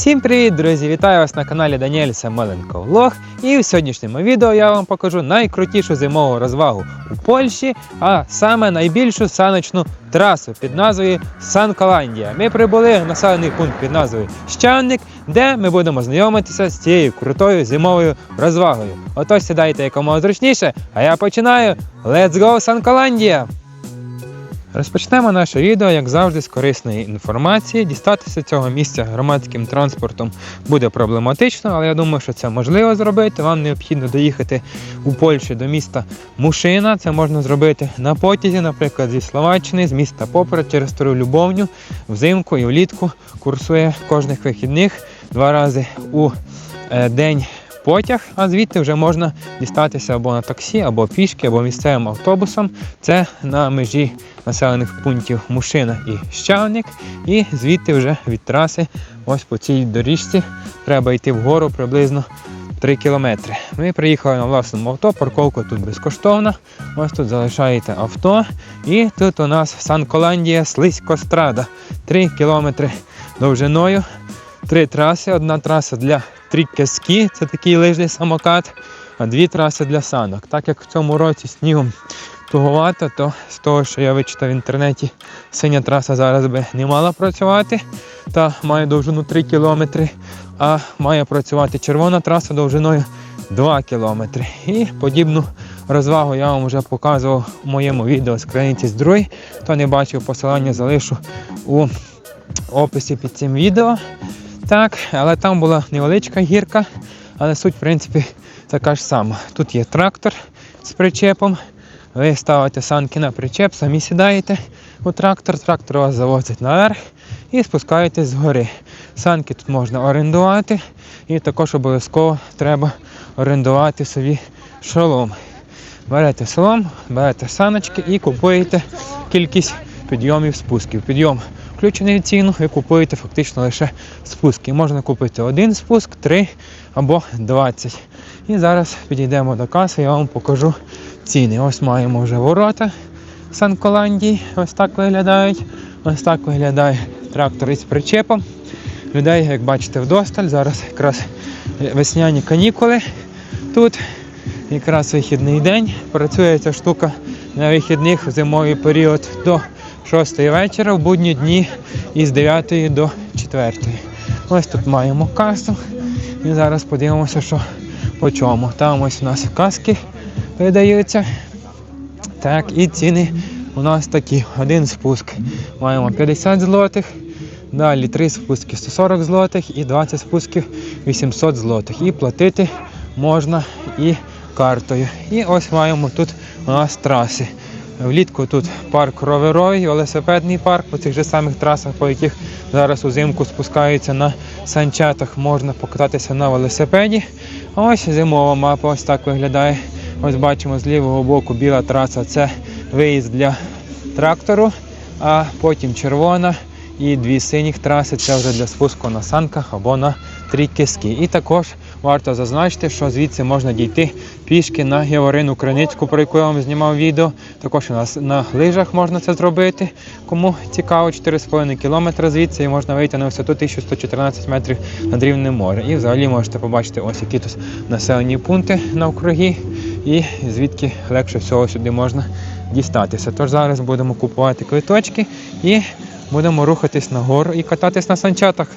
Всім привіт, друзі! Вітаю вас на каналі Даніель Самеленко Влог. І в сьогоднішньому відео я вам покажу найкрутішу зимову розвагу у Польщі, а саме найбільшу саночну трасу під назвою Санколандія. Ми прибули в населений пункт під назвою Щавник, де ми будемо знайомитися з цією крутою зимовою розвагою. Отож сідайте якомога зручніше, а я починаю. Let's go, Санколандія! Розпочнемо наше відео, як завжди, з корисної інформації. Дістатися цього місця громадським транспортом буде проблематично, але я думаю, що це можливо зробити. Вам необхідно доїхати у Польщі до міста Мушина. Це можна зробити на потязі, наприклад, зі Словаччини, з міста Попра через Стару Любовню, взимку і влітку курсує кожних вихідних два рази у е, потяг, а звідти вже можна дістатися або на таксі, або пішки, або місцевим автобусом. Це на межі населених пунктів Мушина і Щавник. І звідти вже від траси, ось по цій доріжці, треба йти вгору приблизно 3 кілометри. Ми приїхали на власному авто, парковка тут безкоштовна. Ось тут залишаєте авто. І тут у нас Санколандія Слизькострада. 3 кілометри довжиною. Три траси. Одна траса для трікески, це такий лижний самокат, а дві траси для санок. Так як в цьому році снігом туговато, то з того, що я вичитав в інтернеті, синя траса зараз би не мала працювати, та має довжину 3 кілометри, а має працювати червона траса довжиною 2 кілометри. І подібну розвагу я вам вже показував у моєму відео з країнці з Друй. Хто не бачив, посилання залишу у описі під цим відео. Так, але там була невеличка гірка, але суть, в принципі, така ж сама. Тут є трактор з причепом. Ви ставите санки на причеп, самі сідаєте у трактор, трактор вас завозить наверх і спускаєтесь згори. Санки тут можна орендувати, і також обов'язково треба орендувати собі шолом. Берете шолом, берете саночки і купуєте кількість підйомів спусків. Підйом включений в ціну, ви купуєте фактично лише спуски. Можна купити один спуск, три або 20. І зараз підійдемо до каси, я вам покажу ціни. Ось маємо вже ворота Санколандії. Ось так виглядають. Ось так виглядає трактор із причепом. Людей, як бачите, вдосталь. Зараз якраз весняні канікули тут. Якраз вихідний день. Працює ця штука на вихідних в зимовий період до 6 вечора, в будні дні із 9 до 4. Ось тут маємо касу. І зараз подивимося, що по чому. Там ось у нас каски видаються. Так, і ціни у нас такі. Один спуск маємо 50 злотих. Далі 3 спуски 140 злотих і 20 спусків 800 злотих. І платити можна і картою. І ось маємо тут у нас траси. Влітку тут парк роверовий, велосипедний парк по цих же самих трасах, по яких зараз узимку спускаються на санчатах, можна покататися на велосипеді. А ось зимова мапа ось так виглядає. Ось бачимо з лівого боку біла траса це виїзд для трактору, а потім червона і дві синіх траси це вже для спуску на санках або на трійкиски. І також варто зазначити, що звідси можна дійти пішки на Яворину Криницьку, про яку я вам знімав відео. Також у нас на лижах можна це зробити. Кому цікаво, 4,5 км звідси і можна вийти на висоту 1114 метрів над рівнем моря. І взагалі можете побачити ось які тут населені пункти навкруги і звідки легше всього сюди можна дістатися. Тож зараз будемо купувати квиточки і будемо рухатись нагору і кататись на санчатах.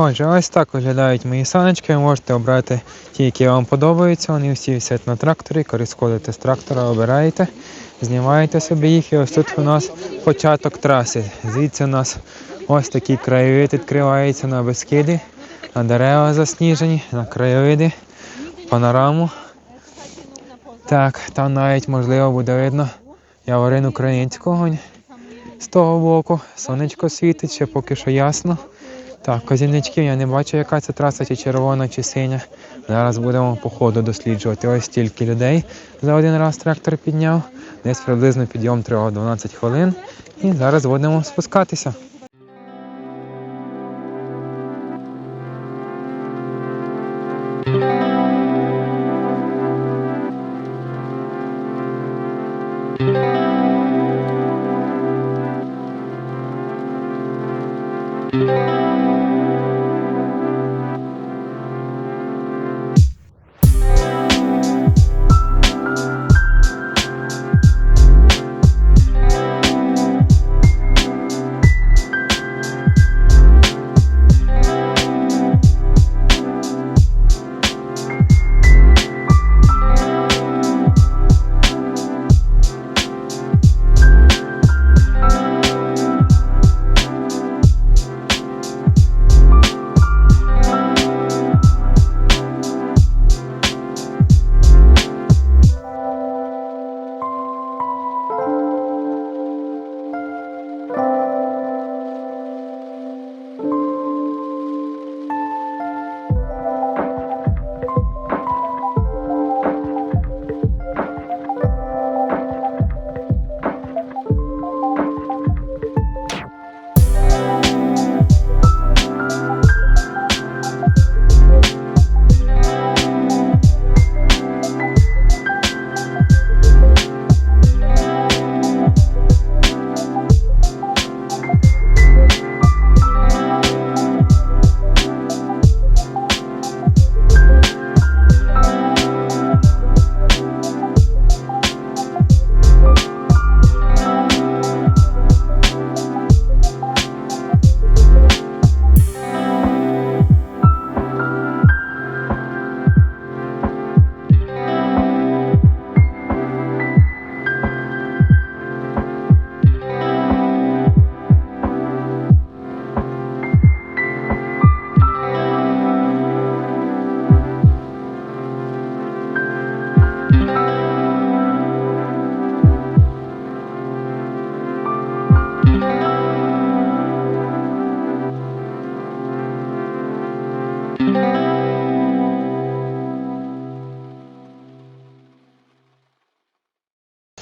Отже, ось так виглядають мої саночки. Ви можете обрати ті, які вам подобаються. Вони всі висять на тракторі. Коли сходите з трактора, обираєте, знімаєте собі їх. І ось тут у нас початок траси. Звідси у нас ось такий краєвид відкривається на Бескиди, на дерева засніжені, на краєвиди, панораму. Так, там навіть можливо буде видно Яворину Криницького з того боку. Сонечко світить, ще поки що ясно. Так, козівничків я не бачу, яка це траса, чи червона, чи синя. Зараз будемо по ходу досліджувати. Ось стільки людей за один раз трактор підняв. Десь приблизно підйом тривав 12 хвилин. І зараз будемо спускатися.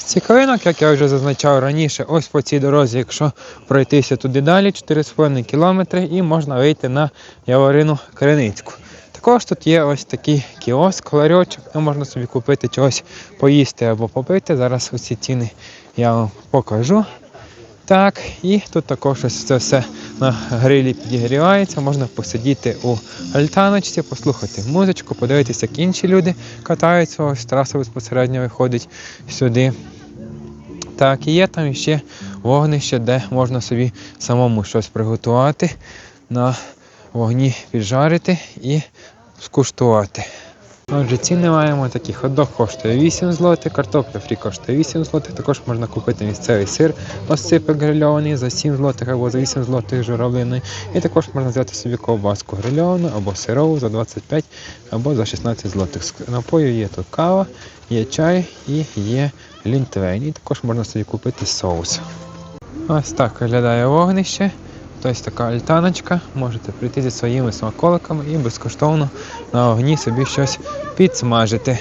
Цікавинок, як я вже зазначав раніше, ось по цій дорозі, якщо пройтися туди далі, 4,5 кілометри, і можна вийти на Яворину Криницьку. Також тут є ось такий кіоск, ларьочок, де можна собі купити чогось поїсти або попити. Зараз усі ціни я вам покажу. Так, і тут також ось це все на грилі підігрівається. Можна посидіти у альтаночці, послухати музичку, подивитися, як інші люди катаються. Ось траса безпосередньо виходить сюди. Так, і є там ще вогнище, де можна собі самому щось приготувати, на вогні піджарити і скуштувати. Отже, ціни маємо такі. Ходок коштує 8 злотих, картопля фрі коштує 8 злотих. Також можна купити місцевий сир осипик грильований за 7 злотих або за 8 злотих журавлиною. І також можна взяти собі ковбаску грильовану або сирову за 25 або за 16 злотих. Напою є тут кава, є чай і є лінтвейн. І також можна собі купити соус. Ось так виглядає вогнище. Ось така альтаночка. Можете прийти зі своїми смаколиками і безкоштовно на огні собі щось підсмажити.